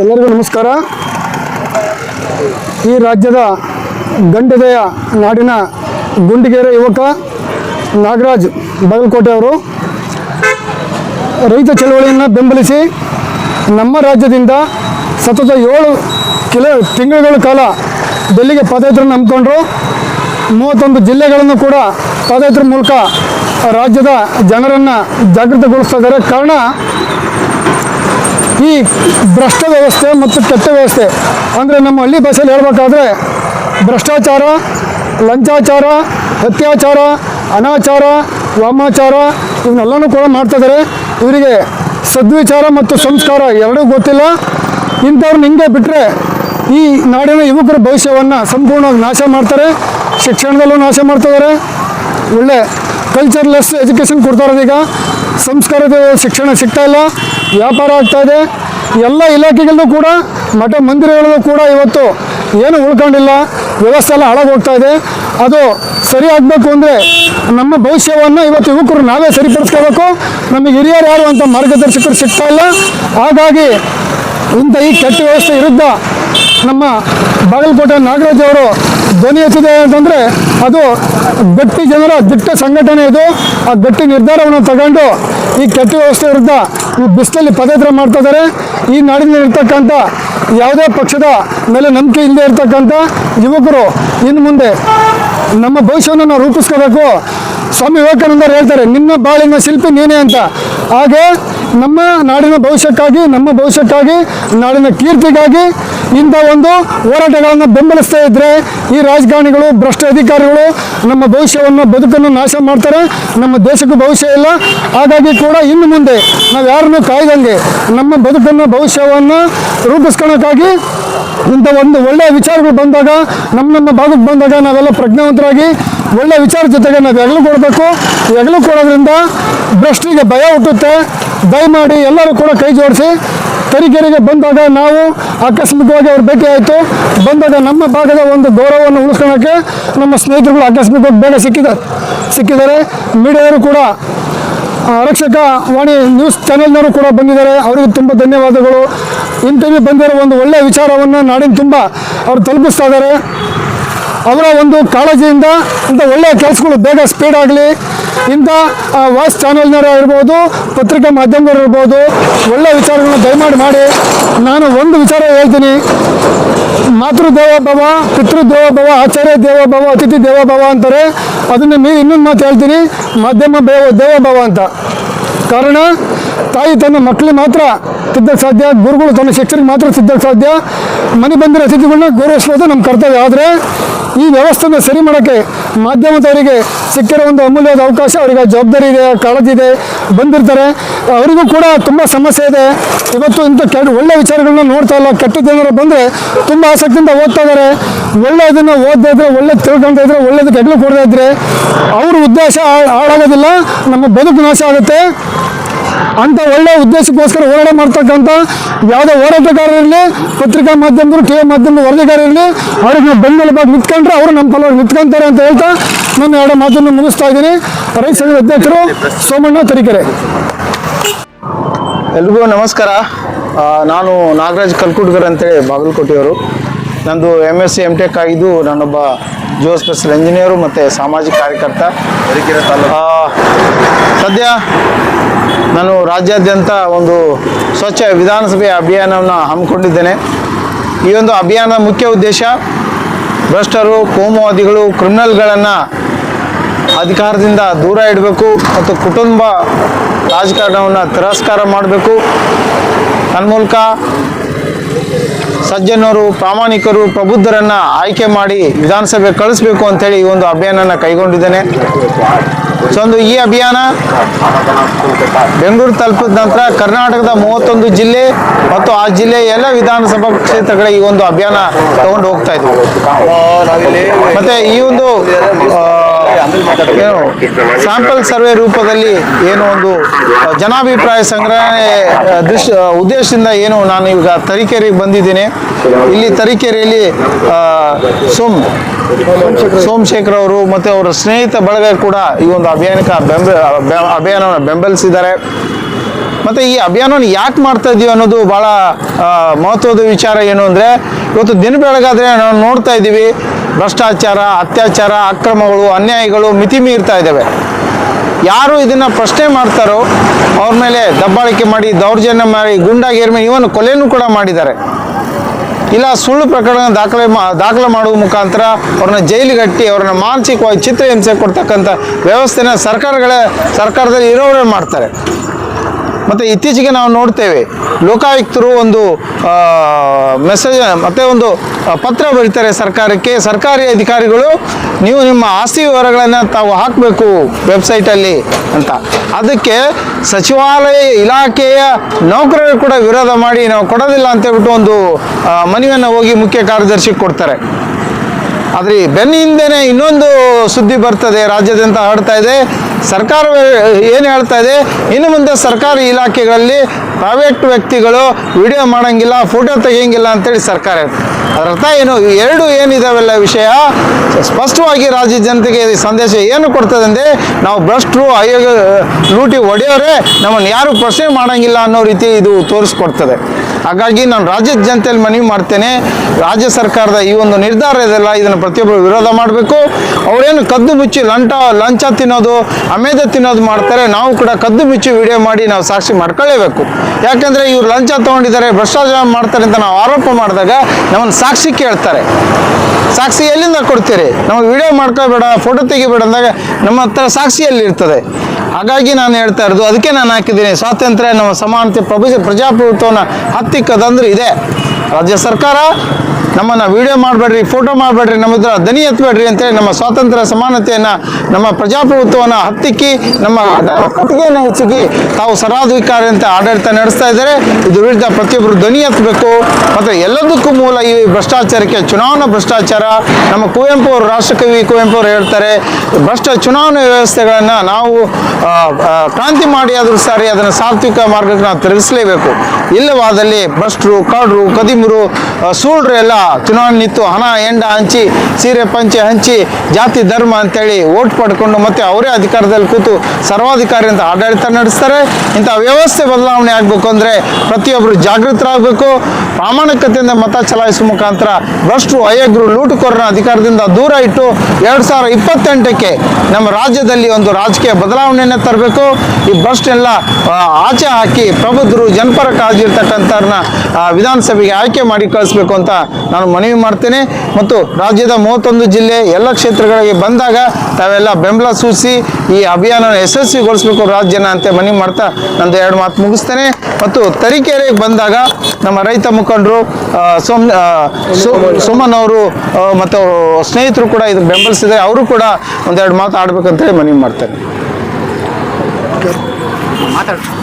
ಎಲ್ಲರಿಗೂ ನಮಸ್ಕಾರ. ಈ ರಾಜ್ಯದ ಗಂಡದೆಯ ನಾಡಿನ ಗುಂಡಿಗೆರೆ ಯುವಕ ನಾಗರಾಜ್ ಬಾಗಲಕೋಟೆ ಅವರು ರೈತ ಚಳವಳಿಯನ್ನು ಬೆಂಬಲಿಸಿ ನಮ್ಮ ರಾಜ್ಯದಿಂದ ಸತತ ಏಳು ಕಿಲೋ ತಿಂಗಳುಗಳ ಕಾಲ ಡೆಲ್ಲಿಗೆ ಪಾದಯಾತ್ರೆಯನ್ನು ಹಮ್ಮಿಕೊಂಡ್ರು. ಮೂವತ್ತೊಂದು ಜಿಲ್ಲೆಗಳನ್ನು ಕೂಡ ಪಾದಯಾತ್ರೆ ಮೂಲಕ ರಾಜ್ಯದ ಜನರನ್ನು ಜಾಗೃತಗೊಳಿಸ್ತಾ ಇದ್ದಾರೆ. ಕಾರಣ ಈ ಭ್ರಷ್ಟ ವ್ಯವಸ್ಥೆ ಮತ್ತು ಕೆಟ್ಟ ವ್ಯವಸ್ಥೆ, ಅಂದರೆ ನಮ್ಮ ಹಳ್ಳಿ ಭಾಷೆಯಲ್ಲಿ ಹೇಳ್ಬೇಕಾದ್ರೆ ಭ್ರಷ್ಟಾಚಾರ, ಲಂಚಾಚಾರ, ಅತ್ಯಾಚಾರ, ಅನಾಚಾರ, ವಾಮಾಚಾರ, ಇವನ್ನೆಲ್ಲನೂ ಕೂಡ ಮಾಡ್ತಾ ಇದ್ದಾರೆ ಇವರಿಗೆ ಸದ್ವಿಚಾರ ಮತ್ತು ಸಂಸ್ಕಾರ ಎರಡೂ ಗೊತ್ತಿಲ್ಲ. ಇಂಥವ್ರನ್ನ ಹಿಂಗೆ ಬಿಟ್ಟರೆ ಈ ನಾಡಿನ ಯುವಕರ ಭವಿಷ್ಯವನ್ನು ಸಂಪೂರ್ಣವಾಗಿ ನಾಶ ಮಾಡ್ತಾರೆ. ಶಿಕ್ಷಣದಲ್ಲೂ ನಾಶ ಮಾಡ್ತಿದ್ದಾರೆ ಒಳ್ಳೆ ಕಲ್ಚರ್ಲೆಸ್ ಎಜುಕೇಷನ್ ಕೊಡ್ತಾರೆ ಈಗ. ಸಂಸ್ಕಾರದ ಶಿಕ್ಷಣ ಸಿಗ್ತಾ ಇಲ್ಲ, ವ್ಯಾಪಾರ ಆಗ್ತಾ ಇದೆ. ಎಲ್ಲ ಇಲಾಖೆಗಳಲ್ಲೂ ಕೂಡ, ಮಠ ಮಂದಿರಗಳಲ್ಲೂ ಕೂಡ ಇವತ್ತು ಏನು ಉಳ್ಕೊಂಡಿಲ್ಲ. ವ್ಯವಸ್ಥೆ ಎಲ್ಲ ಹಾಳಾಗೋಗ್ತಾ ಇದೆ. ಅದು ಸರಿ ಆಗಬೇಕು ಅಂದರೆ ನಮ್ಮ ಭವಿಷ್ಯವನ್ನು ಇವತ್ತು ಯುವಕರು ನಾವೇ ಸರಿಪಡಿಸ್ಕೋಬೇಕು. ನಮಗೆ ಹಿರಿಯರು ಯಾರು ಅಂತ ಮಾರ್ಗದರ್ಶಕರು ಸಿಗ್ತಾ ಇಲ್ಲ. ಹಾಗಾಗಿ ಇಂಥ ಈ ಕೆಟ್ಟ ವ್ಯವಸ್ಥೆ ವಿರುದ್ಧ ನಮ್ಮ ಬಾಗಲಕೋಟೆ ನಾಗರಾಜ್ ಅವರು ಧ್ವನಿ ಎತ್ತಿದೆ ಅಂತಂದರೆ ಅದು ಗಟ್ಟಿ ಜನರ ದಿಟ್ಟ ಸಂಘಟನೆ ಇದು. ಆ ಗಟ್ಟಿ ನಿರ್ಧಾರವನ್ನು ತಗೊಂಡು ಈ ಕೆಟ್ಟ ವ್ಯವಸ್ಥೆ ವಿರುದ್ಧ ಈ ಬಿಸಿಲಲ್ಲಿ ಪದಯಾತ್ರೆ ಮಾಡ್ತಾ ಈ ನಾಡಿನಲ್ಲಿ ಇರ್ತಕ್ಕಂಥ ಯಾವುದೇ ಪಕ್ಷದ ಮೇಲೆ ನಂಬಿಕೆ ಇಲ್ಲದೆ ಇರತಕ್ಕಂಥ ಯುವಕರು ಇನ್ನು ಮುಂದೆ ನಮ್ಮ ಭವಿಷ್ಯವನ್ನು ನಾವು ರೂಪಿಸ್ಕೋಬೇಕು. ಸ್ವಾಮಿ ವಿವೇಕಾನಂದರು ಹೇಳ್ತಾರೆ, ನಿನ್ನ ಬಾಳಿನ ಶಿಲ್ಪಿ ನೀನೇ ಅಂತ. ಹಾಗೆ ನಮ್ಮ ನಾಡಿನ ಭವಿಷ್ಯಕ್ಕಾಗಿ, ನಮ್ಮ ಭವಿಷ್ಯಕ್ಕಾಗಿ, ನಾಡಿನ ಕೀರ್ತಿಗಾಗಿ ಇಂಥ ಒಂದು ಹೋರಾಟಗಳನ್ನು ಬೆಂಬಲಿಸ್ತಾ ಇದ್ದರೆ ಈ ರಾಜಕಾರಣಿಗಳು, ಭ್ರಷ್ಟ ಅಧಿಕಾರಿಗಳು ನಮ್ಮ ಭವಿಷ್ಯವನ್ನು ಬದುಕನ್ನು ನಾಶ ಮಾಡ್ತಾರೆ. ನಮ್ಮ ದೇಶಕ್ಕೂ ಭವಿಷ್ಯ ಇಲ್ಲ. ಹಾಗಾಗಿ ಕೂಡ ಇನ್ನು ಮುಂದೆ ನಾವು ಯಾರನ್ನು ಕಾಯ್ದಂಗೆ ನಮ್ಮ ಬದುಕನ್ನು, ಭವಿಷ್ಯವನ್ನು ರೂಪಿಸ್ಕೊಳ್ಳೋಕ್ಕಾಗಿ ಇಂಥ ಒಂದು ಒಳ್ಳೆಯ ವಿಚಾರಗಳು ಬಂದಾಗ, ನಮ್ಮ ನಮ್ಮ ಭಾಗಕ್ಕೆ ಬಂದಾಗ ನಾವೆಲ್ಲ ಪ್ರಜ್ಞಾವಂತರಾಗಿ ಒಳ್ಳೆಯ ವಿಚಾರ ಜೊತೆಗೆ ನಾವು ಹೆಗಲು ಕೊಡಬೇಕು. ಹೆಗಲು ಕೊಡೋದ್ರಿಂದ ಭ್ರಷ್ಟರಿಗೆ ಭಯ ಹುಟ್ಟುತ್ತೆ. ದಯಮಾಡಿ ಎಲ್ಲರೂ ಕೂಡ ಕೈ ಜೋಡಿಸಿ. ತರೀಕೆರೆಗೆ ಬಂದಾಗ ನಾವು ಆಕಸ್ಮಿಕವಾಗಿ ಅವ್ರು ಭೇಟಿ ಬಂದಾಗ ನಮ್ಮ ಭಾಗದ ಒಂದು ಗೌರವವನ್ನು ಉಳಿಸ್ಕೊಳ್ಳೋಕ್ಕೆ ನಮ್ಮ ಸ್ನೇಹಿತರುಗಳು ಆಕಸ್ಮಿಕವಾಗಿ ಬೇಗ ಸಿಕ್ಕಿದ, ಸಿಕ್ಕಿದ್ದಾರೆ. ಮೀಡಿಯಾವರು ಕೂಡ ರಕ್ಷಕ ವಾಣಿ ನ್ಯೂಸ್ ಚಾನೆಲ್ನವರು ಕೂಡ ಬಂದಿದ್ದಾರೆ. ಅವರಿಗೆ ತುಂಬ ಧನ್ಯವಾದಗಳು. ಇಂಟರ್ವ್ಯೂ ಬಂದಿರೋ ಒಂದು ಒಳ್ಳೆಯ ವಿಚಾರವನ್ನು ನಾಡಿನ ತುಂಬ ಅವರು ತಲುಪಿಸ್ತಾ ಇದ್ದಾರೆ. ಅವರ ಒಂದು ಕಾಳಜಿಯಿಂದ ಇಂಥ ಒಳ್ಳೆಯ ಕೆಲಸಗಳು ಬೇಗ ಸ್ಪೀಡ್ ಆಗಲಿ. ಇಂಥ ವಾಯ್ಸ್ ಚಾನೆಲ್ನವರು ಇರ್ಬೋದು ಪತ್ರಿಕಾ ಮಾಧ್ಯಮದವರು ಇರ್ಬೋದು ಒಳ್ಳೆ ವಿಚಾರಗಳನ್ನ ದಯಮಾಡಿ ಮಾಡಿ. ನಾನು ಒಂದು ವಿಚಾರ ಹೇಳ್ತೀನಿ. ಮಾತೃ ದೇವೋಭವ ಪಿತೃ ದೇವೋಭವ ಆಚಾರ್ಯ ದೇವೋಭವ ಅತಿಥಿ ದೇವೋಭವ ಅಂತಾರೆ. ಅದನ್ನು ಮೀರಿ ಇನ್ನೊಂದು ಮಾತು ಹೇಳ್ತೀನಿ. ಮಾಧ್ಯಮ ದೇವ ದೇವೋಭವ ಅಂತ. ಕಾರಣ, ತಾಯಿ ತನ್ನ ಮಕ್ಕಳಿಗೆ ಮಾತ್ರ ತಿದ್ದಕ್ಕೆ ಸಾಧ್ಯ, ಗುರುಗಳು ತನ್ನ ಶಿಕ್ಷಕರಿಗೆ ಮಾತ್ರ ತಿದ್ದಕ್ಕೆ ಸಾಧ್ಯ. ಮನೆ ಬಂದಿರೋ ಅತಿಥಿಗಳನ್ನ ಗೌರವಿಸ್ಬೋದು ನಮ್ಮ ಕರ್ತವ್ಯ. ಆದರೆ ಈ ವ್ಯವಸ್ಥೆನ ಸರಿ ಮಾಡೋಕ್ಕೆ ಮಾಧ್ಯಮದವರಿಗೆ ಸಿಕ್ಕಿರೋ ಒಂದು ಅಮೂಲ್ಯವಾದ ಅವಕಾಶ, ಅವರಿಗೆ ಜವಾಬ್ದಾರಿ ಇದೆ ಕಾಳಜಿ ಇದೆ ಬಂದಿರ್ತಾರೆ. ಅವರಿಗೂ ಕೂಡ ತುಂಬ ಸಮಸ್ಯೆ ಇದೆ. ಇವತ್ತು ಇಂಥ ಕೆಟ್ಟ, ಒಳ್ಳೆ ವಿಚಾರಗಳನ್ನ ನೋಡ್ತಾ ಇಲ್ಲ. ಕೆಟ್ಟ ಜನರು ಬಂದರೆ ತುಂಬ ಆಸಕ್ತಿಯಿಂದ ಓದ್ತಾ ಇದ್ದಾರೆ. ಒಳ್ಳೆಯದನ್ನು ಓದದೇ ಇದ್ರೆ, ಒಳ್ಳೆ ತಿಳ್ಕೊಳ್ತಾ ಇದ್ರೆ, ಒಳ್ಳೇದಕ್ಕೆ ಕೆಟ್ಟಲು ಕೊಡದೇ ಇದ್ರೆ, ಅವ್ರ ಉದ್ದೇಶ ಹಾಳಾಗೋದಿಲ್ಲ. ನಮ್ಮ ಬದುಕು ನಾಶ ಆಗುತ್ತೆ. ಅಂತ ಒಳ್ಳೆ ಉದ್ದೇಶಕ್ಕೋಸ್ಕರ ಹೋರಾಟ ಮಾಡ್ತಕ್ಕಂಥ ಯಾವುದೇ ಹೋರಾಟಗಾರರಿರಲಿ, ಪತ್ರಿಕಾ ಮಾಧ್ಯಮಗಳು ಟಿ ವಿ ಮಾಧ್ಯಮದ ವರದಿಗಾರರಿರಲಿ, ಅವ್ರಿಗೆ ನಾವು ಬೆನ್ನೆಲುಬಾಗಿ ನಿಂತ್ಕೊಂಡ್ರೆ ಅವರು ನಮ್ಮ ಪರವಾಗಿ ನಿಂತ್ಕೊಂತಾರೆ ಅಂತ ಹೇಳ್ತಾ ನಾನು ಎರಡು ಮಾತನ್ನು ಮುಗಿಸ್ತಾ ಇದ್ದೀನಿ. ರೈತ ಸಂಘದ ಅಧ್ಯಕ್ಷರು ಸೋಮಣ್ಣ ತರೀಕೆರೆ. ಎಲ್ರಿಗೂ ನಮಸ್ಕಾರ. ನಾನು ನಾಗರಾಜ್ ಕಲ್ಕುಡ್ಗರ್ ಅಂತೇಳಿ ಬಾಗಲಕೋಟೆಯವರು. ನಂದು M S C M tech ಆಗಿದ್ದು ನಾನೊಬ್ಬ ಜಿಯೋ ಸ್ಪೆಷಲ್ ಇಂಜಿನಿಯರು ಮತ್ತು ಸಾಮಾಜಿಕ ಕಾರ್ಯಕರ್ತ. ಸದ್ಯ ನಾನು ರಾಜ್ಯಾದ್ಯಂತ ಒಂದು ಸ್ವಚ್ಛ ವಿಧಾನಸಭೆ ಅಭಿಯಾನವನ್ನು ಹಮ್ಮಿಕೊಂಡಿದ್ದೇನೆ. ಈ ಒಂದು ಅಭಿಯಾನದ ಮುಖ್ಯ ಉದ್ದೇಶ ಭ್ರಷ್ಟರು ಕೋಮುವಾದಿಗಳು ಕ್ರಿಮಿನಲ್ಗಳನ್ನು ಅಧಿಕಾರದಿಂದ ದೂರ ಇಡಬೇಕು ಮತ್ತು ಕುಟುಂಬ ರಾಜಕಾರಣವನ್ನು ತಿರಸ್ಕಾರ ಮಾಡಬೇಕು. ತನ್ಮೂಲಕ ಸಜ್ಜನರು, ಪ್ರಾಮಾಣಿಕರು, ಪ್ರಬುದ್ಧರನ್ನು ಆಯ್ಕೆ ಮಾಡಿ ವಿಧಾನಸಭೆ ಕಳಿಸ್ಬೇಕು ಅಂತೇಳಿ ಈ ಒಂದು ಅಭಿಯಾನನ ಕೈಗೊಂಡಿದ್ದೇನೆ. ಸೊ ಒಂದು ಈ ಅಭಿಯಾನ ಬೆಂಗಳೂರು ತಲುಪಿದ ನಂತರ ಕರ್ನಾಟಕದ ಮೂವತ್ತೊಂದು ಜಿಲ್ಲೆ ಮತ್ತು ಆ ಜಿಲ್ಲೆಯ ಎಲ್ಲ ವಿಧಾನಸಭಾ ಕ್ಷೇತ್ರಗಳ ಈ ಒಂದು ಅಭಿಯಾನ ತಗೊಂಡು ಹೋಗ್ತಾ ಇದ್ವಿ. ಮತ್ತೆ ಈ ಒಂದು ಸ್ಯಾಂಪಲ್ ಸರ್ವೆ ರೂಪದಲ್ಲಿ ಏನು ಒಂದು ಜನಾಭಿಪ್ರಾಯ ಸಂಗ್ರಹಣೆ ದೃಶ್ಯ ಉದ್ದೇಶದಿಂದ ಏನು ನಾನು ಈಗ ತರೀಕೆರೆಗೆ ಬಂದಿದ್ದೀನಿ. ಇಲ್ಲಿ ತರೀಕೆರೆಯಲ್ಲಿ ಸೋಮ್, ಸೋಮಶೇಖರ್ ಅವರು ಮತ್ತು ಅವರ ಸ್ನೇಹಿತ ಬಳಗ ಕೂಡ ಈ ಒಂದು ಅಭಿಯಾನಕ್ಕೆ ಬೆಂಬ ಅಭಿಯಾನವನ್ನು ಬೆಂಬಲಿಸಿದ್ದಾರೆ. ಮತ್ತೆ ಈ ಅಭಿಯಾನವನ್ನು ಯಾಕೆ ಮಾಡ್ತಾ ಇದೀವಿ ಅನ್ನೋದು ಭಾಳ ಮಹತ್ವದ ವಿಚಾರ ಏನು ಅಂದರೆ, ಇವತ್ತು ದಿನ ಬೆಳಗಾದರೆ ನಾವು ನೋಡ್ತಾ ಇದ್ದೀವಿ ಭ್ರಷ್ಟಾಚಾರ, ಅತ್ಯಾಚಾರ, ಅಕ್ರಮಗಳು, ಅನ್ಯಾಯಗಳು ಮಿತಿ ಮೀರ್ತಾ ಇದ್ದಾವೆ. ಯಾರು ಇದನ್ನು ಪ್ರಶ್ನೆ ಮಾಡ್ತಾರೋ ಅವ್ರ ಮೇಲೆ ದಬ್ಬಾಳಿಕೆ ಮಾಡಿ, ದೌರ್ಜನ್ಯ ಮಾಡಿ ಗುಂಡಾಗೇರ್ಮೆ ಇವನು ಕೊಲೆನೂ ಕೂಡ ಮಾಡಿದ್ದಾರೆ. ಇಲ್ಲ, ಸುಳ್ಳು ಪ್ರಕರಣ ದಾಖಲೆ ಮಾ, ದಾಖಲೆ ಮಾಡುವ ಮುಖಾಂತರ ಅವ್ರನ್ನ ಜೈಲಿಗಟ್ಟಿ ಅವ್ರನ್ನ ಮಾನಸಿಕವಾಗಿ ಚಿತ್ರಹಿಂಸೆ ಕೊಡ್ತಕ್ಕಂಥ ವ್ಯವಸ್ಥೆನ ಸರ್ಕಾರಗಳೇ, ಸರ್ಕಾರದಲ್ಲಿ ಇರೋರೇ ಮಾಡ್ತಾರೆ. ಮತ್ತು ಇತ್ತೀಚೆಗೆ ನಾವು ನೋಡ್ತೇವೆ ಲೋಕಾಯುಕ್ತರು ಒಂದು ಮೆಸೇಜ್ ಮತ್ತು ಒಂದು ಪತ್ರ ಬರೀತಾರೆ ಸರ್ಕಾರಕ್ಕೆ. ಸರ್ಕಾರಿ ಅಧಿಕಾರಿಗಳು, ನೀವು ನಿಮ್ಮ ಆಸ್ತಿ ವಿವರಗಳನ್ನು ತಾವು ಹಾಕಬೇಕು ವೆಬ್ಸೈಟಲ್ಲಿ ಅಂತ. ಅದಕ್ಕೆ ಸಚಿವಾಲಯ ಇಲಾಖೆಯ ನೌಕರರು ಕೂಡ ವಿರೋಧ ಮಾಡಿ ನಾವು ಕೊಡೋದಿಲ್ಲ ಅಂತೇಳ್ಬಿಟ್ಟು ಒಂದು ಮನವಿಯನ್ನು ಹೋಗಿ ಮುಖ್ಯ ಕಾರ್ಯದರ್ಶಿಗೆ ಕೊಡ್ತಾರೆ. ಆದರೆ ಬೆನ್ನ ಹಿಂದೆನೆ ಇನ್ನೊಂದು ಸುದ್ದಿ ಬರ್ತದೆ ರಾಜ್ಯದಂತ ಹರಡ್ತಾ ಇದೆ ಸರ್ಕಾರ ಏನು ಹೇಳ್ತಾ ಇದೆ ಇನ್ನು ಮುಂದೆ ಸರ್ಕಾರಿ ಇಲಾಖೆಗಳಲ್ಲಿ ಪ್ರೈವೇಟ್ ವ್ಯಕ್ತಿಗಳು ವಿಡಿಯೋ ಮಾಡಂಗಿಲ್ಲ ಫೋಟೋ ತೆಗಿಯಂಗಿಲ್ಲ ಅಂತೇಳಿ ಸರ್ಕಾರ ಹೇಳ್ತದೆ. ಅರ್ಥ ಏನು? ಎರಡು ಏನಿದಾವೆಲ್ಲ ವಿಷಯ? ಸ್ಪಷ್ಟವಾಗಿ ರಾಜ್ಯ ಜನತೆಗೆ ಸಂದೇಶ ಏನು ಕೊಡ್ತದೆ ಅಂದರೆ ನಾವು ಭ್ರಷ್ಟರು ಆಯೋಗ ಲೂಟಿ ಒಡೆಯೋರೆ ನಮ್ಮನ್ನು ಯಾರು ಪ್ರಶ್ನೆ ಮಾಡಂಗಿಲ್ಲ ಅನ್ನೋ ರೀತಿ ಇದು ತೋರಿಸ್ಕೊಡ್ತದೆ. ಹಾಗಾಗಿ ನಾನು ರಾಜ್ಯದ ಜನತೆಯಲ್ಲಿ ಮನವಿ ಮಾಡ್ತೇನೆ. ರಾಜ್ಯ ಸರ್ಕಾರದ ಈ ಒಂದು ನಿರ್ಧಾರ ಇದೆಲ್ಲ ಇದನ್ನು ಪ್ರತಿಯೊಬ್ಬರು ವಿರೋಧ ಮಾಡಬೇಕು. ಅವರೇನು ಕದ್ದು ಮುಚ್ಚಿ ಲಂಟ, ಲಂಚ ತಿನ್ನೋದು ಅಮೇದ ತಿನ್ನೋದು ಮಾಡ್ತಾರೆ, ನಾವು ಕೂಡ ಕದ್ದು ಮುಚ್ಚಿ ವಿಡಿಯೋ ಮಾಡಿ ನಾವು ಸಾಕ್ಷಿ ಮಾಡ್ಕೊಳ್ಳೇಬೇಕು. ಯಾಕಂದರೆ ಇವರು ಲಂಚ ತೊಗೊಂಡಿದ್ದಾರೆ, ಭ್ರಷ್ಟಾಚಾರ ಮಾಡ್ತಾರೆ ಅಂತ ನಾವು ಆರೋಪ ಮಾಡಿದಾಗ ನಮ್ಮನ್ನು ಸಾಕ್ಷಿ ಕೇಳ್ತಾರೆ. ಸಾಕ್ಷಿ ಎಲ್ಲಿಂದ ಕೊಡ್ತೀರಿ? ನಮಗೆ ವಿಡಿಯೋ ಮಾಡ್ಕೋಬೇಡ ಫೋಟೋ ತೆಗಿಬೇಡ ಅಂದಾಗ ನಮ್ಮ ಹತ್ರ ಸಾಕ್ಷಿಯಲ್ಲಿ ಇರ್ತದೆ? ಹಾಗಾಗಿ ನಾನು ಹೇಳ್ತಾ ಇರೋದು, ಅದಕ್ಕೆ ನಾನು ಹಾಕಿದ್ದೀನಿ. ಸ್ವಾತಂತ್ರ್ಯ ನಮ್ಮ ಸಮಾನತೆ ಪ್ರಭು ಪ್ರಜಾಪ್ರಭುತ್ವನ ಹತ್ತಿಕ್ಕದಂದ್ರೆ ಇದೆ. ರಾಜ್ಯ ಸರ್ಕಾರ ನಮ್ಮನ್ನು ವಿಡಿಯೋ ಮಾಡಬೇಡ್ರಿ ಫೋಟೋ ಮಾಡಬೇಡ್ರಿ, ನಮ್ಮ ಹತ್ರ ದನಿ ಎತ್ತಬೇಡ್ರಿ ಅಂತೇಳಿ ನಮ್ಮ ಸ್ವಾತಂತ್ರ್ಯ ಸಮಾನತೆಯನ್ನು, ನಮ್ಮ ಪ್ರಜಾಪ್ರಭುತ್ವವನ್ನು ಹತ್ತಿಕ್ಕಿ, ನಮ್ಮ ಕಟ್ಟಿಗೆಯನ್ನು ಹೆಚ್ಚಿಗೆ ತಾವು ಸರಾಧಿಕಾರಿ ಅಂತ ಆಡಳಿತ ನಡೆಸ್ತಾ ಇದ್ದಾರೆ. ಇದು ವಿರುದ್ಧ ಪ್ರತಿಯೊಬ್ಬರು ಧ್ವನಿ ಎತ್ತಬೇಕು ಮತ್ತು ಎಲ್ಲದಕ್ಕೂ ಮೂಲ ಈ ಭ್ರಷ್ಟಾಚಾರಕ್ಕೆ ಚುನಾವಣಾ ಭ್ರಷ್ಟಾಚಾರ. ನಮ್ಮ ಕುವೆಂಪು ಅವರು ರಾಷ್ಟ್ರಕವಿ ಕುವೆಂಪು ಅವರು ಹೇಳ್ತಾರೆ, ಭ್ರಷ್ಟ ಚುನಾವಣಾ ವ್ಯವಸ್ಥೆಗಳನ್ನು ನಾವು ಕ್ರಾಂತಿ ಮಾಡಿ ಆದರೂ ಸಾರಿ ಅದನ್ನು ಸಾತ್ವಿಕ ಮಾರ್ಗಕ್ಕೆ ನಾವು ತಿರುಗಿಸಲೇಬೇಕು ಇಲ್ಲವಾದಲ್ಲಿ ಭ್ರಷ್ಟರು, ಕಾಡ್ರು, ಕದಿಮರು ಸೂಳ್ರು ಎಲ್ಲ ಚುನಾವಣೆ ನಿಂತು ಹಣ, ಎಂಡ ಹಂಚಿ, ಸೀರೆ ಪಂಚೆ ಹಂಚಿ, ಜಾತಿ, ಧರ್ಮ ಅಂತೇಳಿ ಓಟ್ ಪಡ್ಕೊಂಡು ಮತ್ತೆ ಅವರೇ ಅಧಿಕಾರದಲ್ಲಿ ಕೂತು ಸರ್ವಾಧಿಕಾರಿ ಅಂತ ಆಡಳಿತ ನಡೆಸ್ತಾರೆ. ಇಂಥ ವ್ಯವಸ್ಥೆ ಬದಲಾವಣೆ ಆಗಬೇಕು ಅಂದರೆ ಪ್ರತಿಯೊಬ್ಬರು ಜಾಗೃತರಾಗಬೇಕು. ಪ್ರಾಮಾಣಿಕತೆಯಿಂದ ಮತ ಚಲಾಯಿಸುವ ಮುಖಾಂತರ ಭ್ರಷ್ಟರು, ಅಯೋಗ್ಯರು ಲೂಟುಕೋರನ ಅಧಿಕಾರದಿಂದ ದೂರ ಇಟ್ಟು ಎರಡು ಸಾವಿರ ಇಪ್ಪತ್ತೆಂಟಕ್ಕೆ ನಮ್ಮ ರಾಜ್ಯದಲ್ಲಿ ಒಂದು ರಾಜಕೀಯ ಬದಲಾವಣೆಯನ್ನು ತರಬೇಕು? ಈ ಭ್ರಷ್ಟೆಲ್ಲ ಎಲ್ಲ ಆಚೆ ಹಾಕಿ ಪ್ರಬುದ್ಧರು, ಜನಪರ ಕಾಳಜಿ ಇರ್ತಕ್ಕಂಥವ್ರನ್ನ ವಿಧಾನಸಭೆಗೆ ಆಯ್ಕೆ ಮಾಡಿ ಕಳಿಸ್ಬೇಕು ಅಂತ ನಾನು ಮನವಿ ಮಾಡ್ತೇನೆ. ಮತ್ತು ರಾಜ್ಯದ ಮೂವತ್ತೊಂದು ಜಿಲ್ಲೆ, ಎಲ್ಲ ಕ್ಷೇತ್ರಗಳಿಗೆ ಬಂದಾಗ ತಾವೆಲ್ಲ ಬೆಂಬಲ ಸೂಚಿಸಿ ಈ ಅಭಿಯಾನ ಯಶಸ್ವಿಗೊಳಿಸಬೇಕು ರಾಜ್ಯನ ಅಂತ ಮನವಿ ಮಾಡ್ತಾ ನಂದು ಎರಡು ಮಾತು ಮುಗಿಸ್ತೇನೆ. ಮತ್ತು ತರೀಕೆರೆಗೆ ಬಂದಾಗ ನಮ್ಮ ರೈತ ಮುಖಂಡರು ಸೋಮ್ ಸುಮನ್ ಅವರು ಮತ್ತು ಸ್ನೇಹಿತರು ಕೂಡ ಇದನ್ನು ಬೆಂಬಲಿಸಿದರೆ ಅವರು ಕೂಡ ಒಂದೆರಡು ಮಾತು ಆಡ್ಬೇಕಂತೇಳಿ ಮನವಿ ಮಾಡ್ತೇನೆ